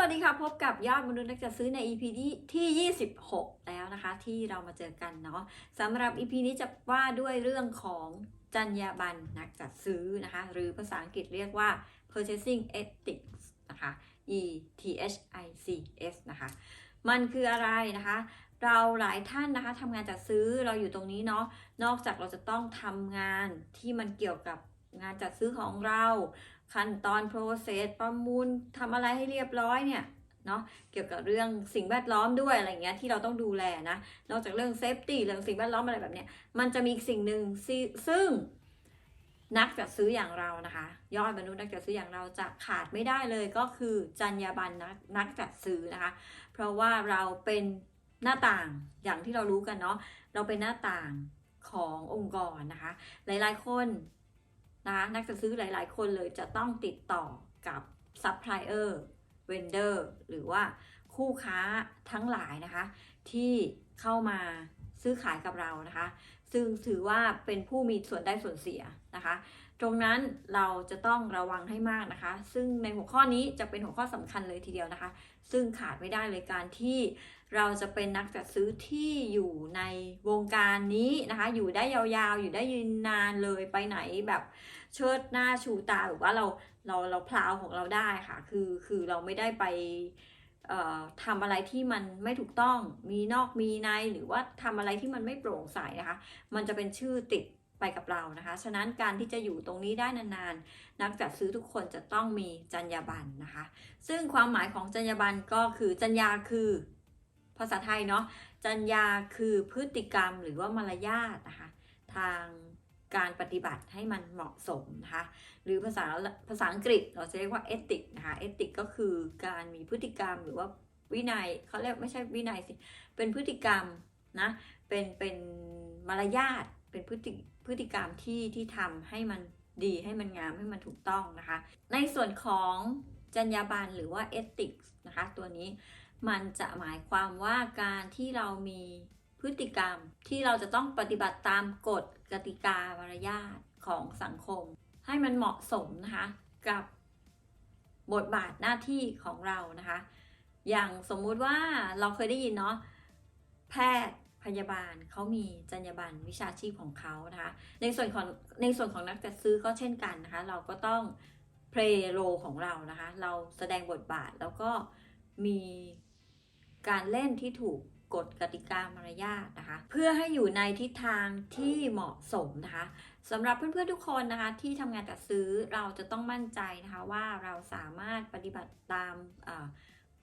วัสดีค่ะ พบกับยอดมนุษย์นักจัดซื้อใน EP ที่ที่ 26 แล้วนะคะ ที่เรามาเจอกันเนาะสำหรับ EP นี้จะว่าด้วยเรื่องของจรรยาบรรณนักจัดซื้อนะคะ หรือภาษาอังกฤษเรียกว่า purchasing ethics นะคะ E T H I C S นะคะ มันคืออะไรนะคะ เราหลายท่านนะคะทำงานจัดซื้อเราอยู่ตรงนี้เนาะนอกจากเราจะต้องทำงานที่มันเกี่ยวกับงานจัดซื้อของเรา ขั้นตอน process ประมูลทำอะไรให้เรียบร้อยเนี่ยเนาะเกี่ยวกับเรื่องสิ่งแวดล้อมด้วยอะไรเงี้ยที่เราต้องดูแลนะนอกจากเรื่อง safety เรื่องสิ่งแวดล้อมอะไรแบบเนี้ยมันจะมีอีกสิ่งหนึ่งซึ่งซึ่งนักจัดซื้ออย่างเรานะคะ ยอดมนุษย์นักจัดซื้ออย่างเราจะขาดไม่ได้เลยก็คือจรรยาบรรณนักนักจัดซื้อนะคะ เพราะว่าเราเป็นหน้าต่างอย่างที่เรารู้กันเนาะเราเป็นหน้าต่างขององค์กรนะคะ หลายๆคน นะนักจัดซื้อหลายๆ คนเลยจะต้องติดต่อกับซัพพลายเออร์เวนเดอร์หรือว่าคู่ค้าทั้งหลายนะคะ ที่เข้ามาซื้อขายกับเรานะคะ ซึ่งถือว่าเป็นผู้มีส่วนได้ส่วนเสียนะคะ ตรงนั้นเราจะต้องระวังให้มากนะคะ ซึ่งในหัวข้อนี้จะเป็นหัวข้อสำคัญเลยทีเดียวนะคะ ซึ่งขาดไม่ได้เลยการที่เราจะเป็นนักจัดซื้อที่อยู่ในวงการนี้นะคะ อยู่ได้ยาวๆ อยู่ได้ยืนนานเลยไปไหนแบบเชิดหน้าชูตาหรือว่าเราเราเราพลาวของเราได้ค่ะ คือคือเราไม่ได้ไปเอ่อทำอะไรที่มันไม่ถูกต้อง มีนอกมีใน หรือว่าทำอะไรที่มันไม่โปร่งใสนะคะ มันจะเป็นชื่อติด ไปกับเรานะคะ ฉะนั้นการที่จะอยู่ตรงนี้ได้นานๆ นักจัดซื้อทุกคนจะต้องมีจรรยาบรรณนะคะ ซึ่งความหมายของจรรยาบรรณก็คือจรรยาคือ ภาษาไทยเนาะ จรรยาคือพฤติกรรมหรือว่ามารยาทนะคะ ทางการปฏิบัติให้มันเหมาะสมนะคะ หรือภาษาภาษาอังกฤษเราจะเรียกว่า ethic นะคะ ethic ก็คือการมีพฤติกรรมหรือว่าวินัยเขาเรียกไม่ใช่วินัยสิ เป็นพฤติกรรมนะ เป็นเป็นมารยาท เป็นพฤติ พฤติกรรมที่ที่ทำให้มันดีให้มันงามให้มันถูกต้องนะคะ ในส่วนของจรรยาบรรณหรือว่า ethics นะคะ ตัวนี้มันจะหมายความว่าการที่เรามีพฤติกรรมที่เราจะต้องปฏิบัติตามกฎกติกามารยาทของสังคม ให้มันเหมาะสมนะคะ กับบทบาทหน้าที่ของเรานะคะ อย่างสมมุติว่าเราเคยได้ยินเนาะแพทย์ พยาบาลเขามีจรรยาบรรณวิชาชีพของเขานะคะในส่วนของในส่วนของนักจัดซื้อก็เช่นกันนะคะเราก็ต้องเพลย์โรของเรานะคะเราแสดงบทบาทแล้วก็มีการเล่นที่ถูกกฎกติกามารยาทนะคะ เพื่อให้อยู่ในทิศทางที่เหมาะสมนะคะสำหรับเพื่อนๆทุกคนนะคะ ที่ทำงานจัดซื้อเราจะต้องมั่นใจนะคะว่าเราสามารถปฏิบัติตามอ่า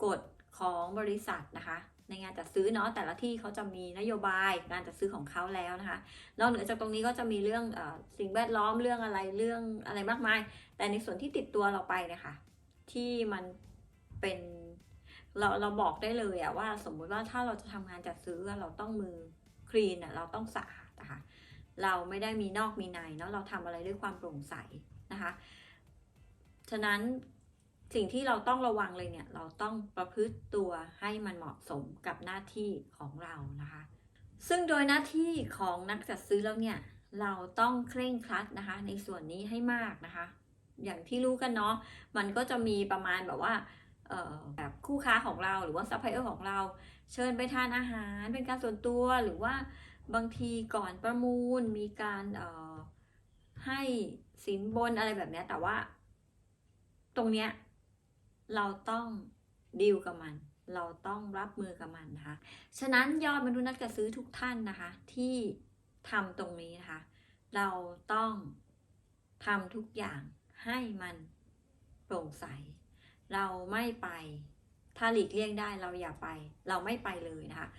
กฎของบริษัทนะคะ ในงานจัดซื้อเนาะแต่ละที่เขาจะมีนโยบายการจัดซื้อของเขาแล้วนะคะนอกเหนือจากตรงนี้ก็จะมีเรื่องอสิ่งแวดล้อมเรื่องอะไรเรื่องอะไรมากมาย แต่ในส่วนที่ติดตัวเราไปเนี่ยค่ะที่มันเป็นเราเราบอกได้เลยอะว่าสมมุติว่าถ้าเราจะทำงานจัดซื้อเราต้องมือคลีนอะเราต้องสะอาดนะคะเราไม่ได้มีนอกมีในเนาะเราทำอะไรด้วยความโปร่งใสนะคะ ฉะนั้น สิ่งที่เราต้องระวังเลยเนี่ย เราต้องประพฤติตัวให้มันเหมาะสมกับหน้าที่ของเรานะคะ ซึ่งโดยหน้าที่ของนักจัดซื้อแล้วเนี่ย เราต้องเคร่งครัดนะคะ ในส่วนนี้ให้มากนะคะ อย่างที่รู้กันเนาะ มันก็จะมีประมาณแบบว่าแบบคู่ค้าของเราหรือว่าซัพพลายเออร์ของเรา เชิญไปทานอาหารเป็นการส่วนตัวหรือว่าบางทีก่อนประมูลมีการให้สินบนอะไรแบบนี้แต่ว่า ตรงเนี้ย เราต้องดีลกับมัน เราต้องรับมือกับมันนะคะ ฉะนั้นยอดมนุษย์นักจัดซื้อทุกท่านนะคะ ที่ทำตรงนี้นะคะ เราต้องทำทุกอย่างให้มันโปร่งใส เราไม่ไป ถ้าหลีกเลี่ยงได้เราอย่าไป เราไม่ไปเลยนะคะ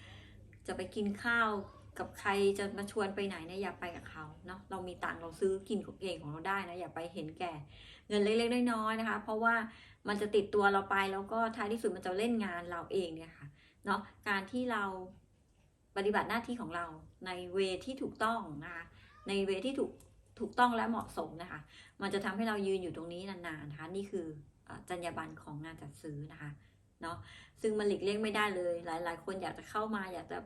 จะไปกินข้าว กับใครจะมาชวนไปไหนเนี่ยอย่าไปกับเขาเนาะเรามีตังเราซื้อกินของเองของเราได้นะอย่าไปเห็นแก่เงินเล็กๆน้อยๆนะคะ เพราะว่ามันจะติดตัวเราไปแล้วก็ท้ายที่สุดมันจะเล่นงานเราเองเนี่ยค่ะเนาะการที่เราปฏิบัติหน้าที่ของเราในเวที่ถูกต้องนะคะในเวที่ถูกถูกต้องและเหมาะสมนะคะ มันจะทำให้เรายืนอยู่ตรงนี้นานๆนะคะ นี่คือจรรยาบรรณของงานจัดซื้อนะคะ เนาะซึ่งมันหลีกเลี่ยงไม่ได้เลย หลาย ๆ คนอยากจะเข้ามา อยากจะ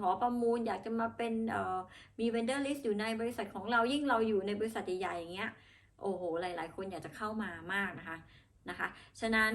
ขอประมูล อยากจะมาเป็นเอ่อมีเวนเดอร์ลิสต์อยู่ในบริษัทของเรายิ่งเราอยู่ในบริษัทใหญ่ๆอย่างเงี้ยโอ้โห หลาย ๆ คนอยากจะเข้ามามากนะคะนะคะ ฉะนั้น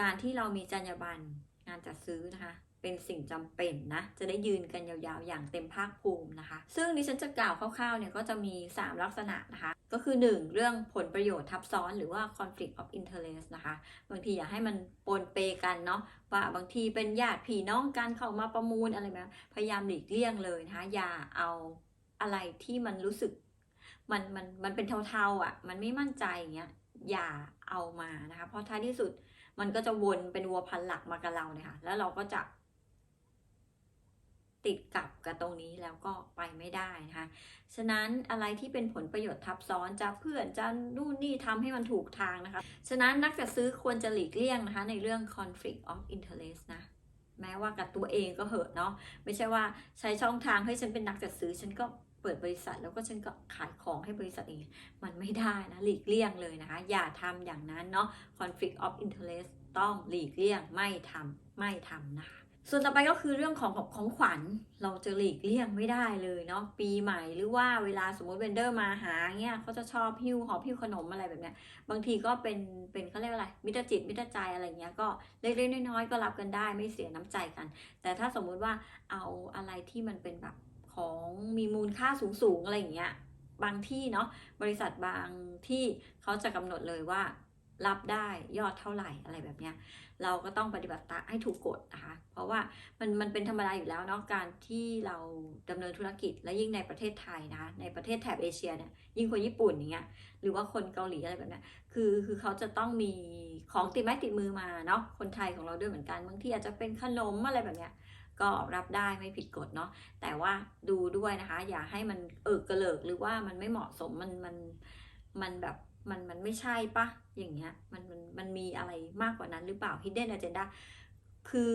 การที่เรามีจรรยาบรรณงานจัดซื้อนะคะ เป็นสิ่งจำเป็นนะ จะได้ยืนกันยาวๆ อย่างเต็มภาคภูมินะคะ ซึ่งดิฉันจะกล่าวคร่าวๆเนี่ยก็จะมี 3 ลักษณะนะคะ ก็คือ 1 เรื่องผลประโยชน์ทับซ้อนหรือว่า conflict of interest นะคะ บางทีอย่าให้มันปนเปกันเนาะว่าบางทีเป็นญาติพี่น้องกันเข้ามาประมูลอะไรแบบพยายามหลีกเลี่ยงเลยนะคะอย่าเอาอะไรที่มันรู้สึกมันมันมันเป็นเทาๆอะ มันไม่มั่นใจอย่างเงี้ยอย่าเอามานะคะ เพราะท้ายที่สุดมันก็จะวนเป็นวัวพันหลักมากับเราเนี่ยค่ะ แล้วเราก็จะ ติดกับกับตรงนี้แล้วก็ไปไม่ได้นะคะ ฉะนั้นอะไรที่เป็นผลประโยชน์ทับซ้อนจะเพื่อนจะนู่นนี่ทำให้มันถูกทางนะคะ ฉะนั้นนักจัดซื้อควรจะหลีกเลี่ยงนะคะในเรื่อง conflict of interest นะแม้ว่ากับตัวเองก็เหอะเนาะไม่ใช่ว่าใช้ช่องทางให้ฉันเป็นนักจัดซื้อฉันก็เปิดบริษัทแล้วก็ฉันก็ขายของให้บริษัทเองมันไม่ได้นะหลีกเลี่ยงเลยนะคะ อย่าทำอย่างนั้นเนาะ conflict of interest ต้องหลีกเลี่ยงไม่ทำไม่ทำนะคะ ส่วนต่อไปก็คือเรื่องของของของขวัญเราจะหลีกเลี่ยงไม่ได้เลยเนาะปีใหม่หรือว่าเวลาสมมติเวนเดอร์มาหาเงี้ยเขาจะชอบหิ้วหอบหิ้วขนมอะไรแบบเนี้ยบางทีก็เป็นเป็นเขาเรียกอะไรมิตรจิตมิตรใจอะไรเงี้ยก็เล็กๆน้อยๆก็รับกันได้ไม่เสียน้ำใจกัน แต่ถ้าสมมุติว่าเอาอะไรที่มันเป็นแบบของมีมูลค่าสูงๆอะไรอย่างเงี้ยบางที่เนาะบริษัทบางที่เขาจะกำหนดเลยว่า รับได้ยอดเท่าไหร่อะไรแบบเนี้ยเราก็ต้องปฏิบัติตามให้ถูกกฎนะคะเพราะว่ามันมันเป็นธรรมดาอยู่แล้วเนาะการที่เราดำเนินธุรกิจและยิ่งในประเทศไทยนะในประเทศแถบเอเชียเนี่ยยิ่งคนญี่ปุ่นอย่างเงี้ยหรือว่าคนเกาหลีอะไรแบบเนี้ยคือคือเขาจะต้องมีของติดไม้ติดมือมาเนาะคนไทยของเราด้วยเหมือนกันบางทีอาจจะเป็นขนมอะไรแบบเนี้ยก็รับได้ไม่ผิดกฎเนาะแต่ว่าดูด้วยนะคะ อย่าให้มันเอิกกระเลิกหรือว่ามันไม่เหมาะสมมันมันมันแบบ มันมันไม่ใช่ปะอย่างเงี้ยมันมันมันมีอะไรมากกว่านั้นหรือเปล่า hidden agenda คือ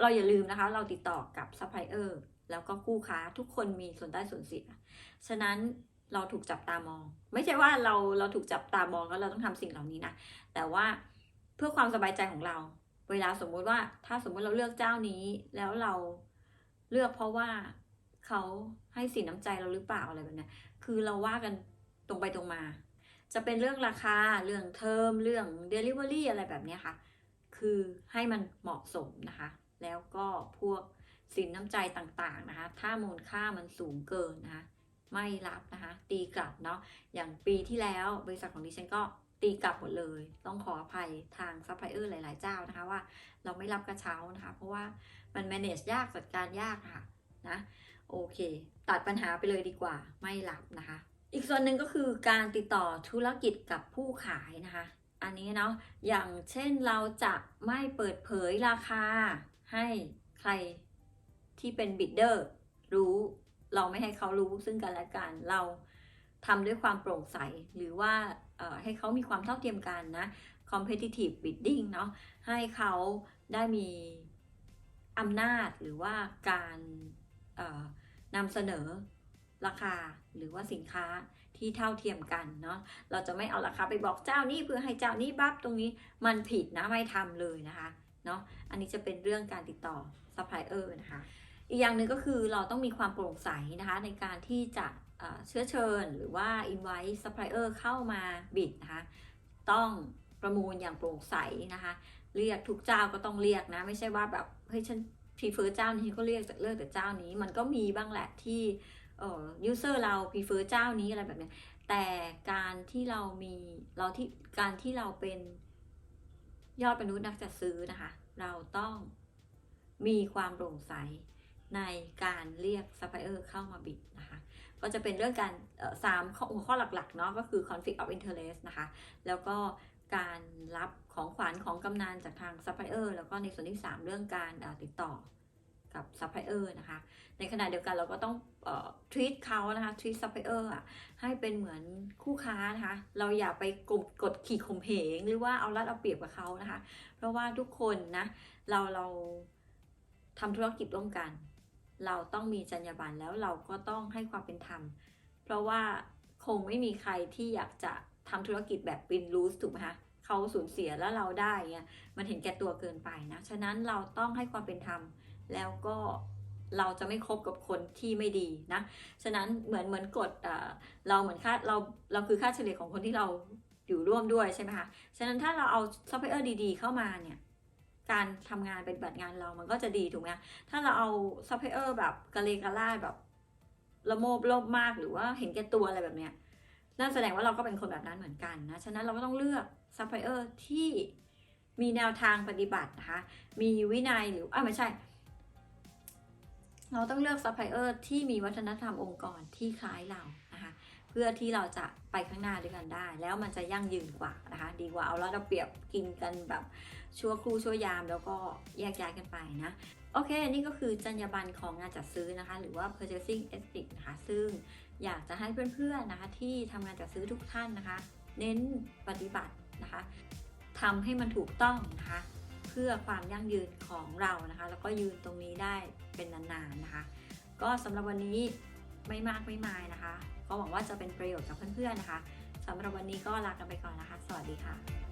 เราอย่าลืมนะคะ เราติดต่อกับซัพพลายเออร์แล้วก็คู่ค้าทุกคนมีส่วนได้ส่วนเสียฉะนั้นเราถูกจับตามอง ไม่ใช่ว่าเราเราถูกจับตามองแล้วเราต้องทำสิ่งเหล่านี้นะแต่ว่าเพื่อความสบายใจของเรา เวลาสมมุติว่าถ้าสมมุติเราเลือกเจ้านี้ แล้วเราเลือกเพราะว่าเขาให้สินน้ำใจเราหรือเปล่าอะไรแบบนี้คือเราว่ากันตรงไปตรงมา จะเป็นเรื่องราคาเรื่องเทอมเรื่อง Delivery อะไรแบบนี้ค่ะ คือให้มันเหมาะสมนะคะ แล้วก็พวกสินน้ำใจต่างๆนะคะ ถ้ามูลค่ามันสูงเกินนะคะ ไม่รับนะคะ ตีกลับเนาะอย่างปีที่แล้วบริษัทของดิฉันก็ตีกลับหมดเลย ต้องขออภัยทางซัพพลายเออร์หลาย ๆ เจ้านะคะว่าเราไม่รับกระเช้านะคะ เพราะว่ามัน manage ยากจัดการยากค่ะนะโอเค ตัดปัญหาไปเลยดีกว่าไม่รับนะคะ อีกส่วนหนึ่งก็คือการติดต่อธุรกิจกับผู้ขายนะคะ อันนี้เนาะอย่างเช่นเราจะไม่เปิดเผยราคา ให้ใครที่เป็นบิดเดอร์รู้เราไม่ให้เขารู้ซึ่งกันและกันเราทำด้วยความโปร่งใส หรือว่าให้เขามีความเท่าเทียมกันนะ competitive bidding เนาะให้เขาได้มีอำนาจหรือว่าการนำเสนอ ราคาหรือว่าสินค้าที่เท่าเทียมกันเนาะเราจะไม่เอาราคาไปบอกเจ้านี้เพื่อให้เจ้านี้บัฟตรงนี้มันผิดนะไม่ทำเลยนะคะเนาะอันนี้จะเป็นเรื่องการติดต่อซัพพลายเออร์นะคะอีกอย่างหนึ่งก็คือเราต้องมีความโปร่งใสนะคะในการที่จะเชื้อเชิญหรือว่า invite supplier เข้ามาบิดนะคะต้องประมูลอย่างโปร่งใสนะคะ เรียกทุกเจ้าก็ต้องเรียกนะ ไม่ใช่ว่าแบบเฮ้ยฉัน prefer เจ้านี้ก็เรียกแต่เลิกแต่เจ้านี้ มันก็มีบ้างแหละที่ เอ่อ user เรา prefer เจ้านี้อะไรแบบนี้แต่การที่เรามีเราที่การที่เราเป็นยอดมนุษย์นักจัดซื้อนะคะ เราต้องมีความโปร่งใสในการเรียกซัพพลายเออร์เข้ามาบิดนะคะ ก็จะเป็นเรื่องการสามหัวข้อหลักๆเนาะก็คือ conflict of interest นะคะ แล้วก็การรับของขวัญของกำนันจากทางซัพพลายเออร์แล้วก็ในส่วนที่ 3 เรื่องการติดต่อ กับซัพพลายเออร์นะคะ ในขณะเดียวกันเราก็ต้องเอ่อ treat เขานะคะ treat supplier อะให้เป็นเหมือนคู่ค้านะคะ เราอย่าไปกดกดขี่ข่มเหงหรือว่าเอารัดเอาเปรียบกับเขานะคะ เพราะว่าทุกคนนะเราเราทำธุรกิจร่วมกัน เราต้องมีจรรยาบรรณแล้วเราก็ต้องให้ความเป็นธรรม เพราะว่าคงไม่มีใครที่อยากจะทำธุรกิจแบบวินลูสถูกไหมคะเขาสูญเสียแล้วเราได้เงี้ยมันเห็นแก่ตัวเกินไปนะ ฉะนั้นเราต้องให้ความเป็นธรรม แล้วก็เราจะไม่คบกับคนที่ไม่ดีนะ ฉะนั้นเหมือนเหมือนกฎเราเหมือนค่าเราเราคือค่าเฉลี่ยของคนที่เราอยู่ร่วมด้วยใช่ไหมคะ ฉะนั้นถ้าเราเอาซัพพลายเออร์ดีๆ เข้ามาเนี่ย การทำงานเป็นบัติงานเรามันก็จะดีถูกไหมถ้าเราเอาซัพพลายเออร์แบบกะเลกะล่าดแบบละโมบโลภมากหรือว่าเห็นแก่ตัวอะไรแบบเนี้ย นั่นแสดงว่าเราก็เป็นคนแบบนั้นเหมือนกันนะ ฉะนั้นเราก็ต้องเลือกซัพพลายเออร์ที่มีแนวทางปฏิบัตินะคะ มีวินัยหรืออ่าไม่ใช่ เราต้องเลือกซัพพลายเออร์ที่มีวัฒนธรรมองค์กรที่คล้ายเรานะคะเพื่อที่เราจะไปข้างหน้าด้วยกันได้ แล้วมันจะยั่งยืนกว่านะคะดีกว่าเอาแล้วเราเปรียบกินกันแบบชั่วครู่ชั่วยามแล้วก็แยกย้ายกันไปนะโอเค นี่ก็คือจรรยาบรรณของงานจัดซื้อนะคะ หรือว่า purchasing ethics นะคะ ซึ่งอยากจะให้เพื่อนๆนะคะ ที่ทำงานจัดซื้อทุกท่านนะคะ เน้นปฏิบัตินะคะทำให้มันถูกต้องนะคะ พื่อความยั่งยืนของเรานะคะ แล้วก็ยืนตรงนี้ได้เป็นนานๆนะคะ ก็สำหรับวันนี้ไม่มากไม่มายนะคะ ก็หวังว่าจะเป็นประโยชน์กับเพื่อนๆนะคะสำหรับวันนี้ก็ลากันไปก่อนนะคะ สวัสดีค่ะ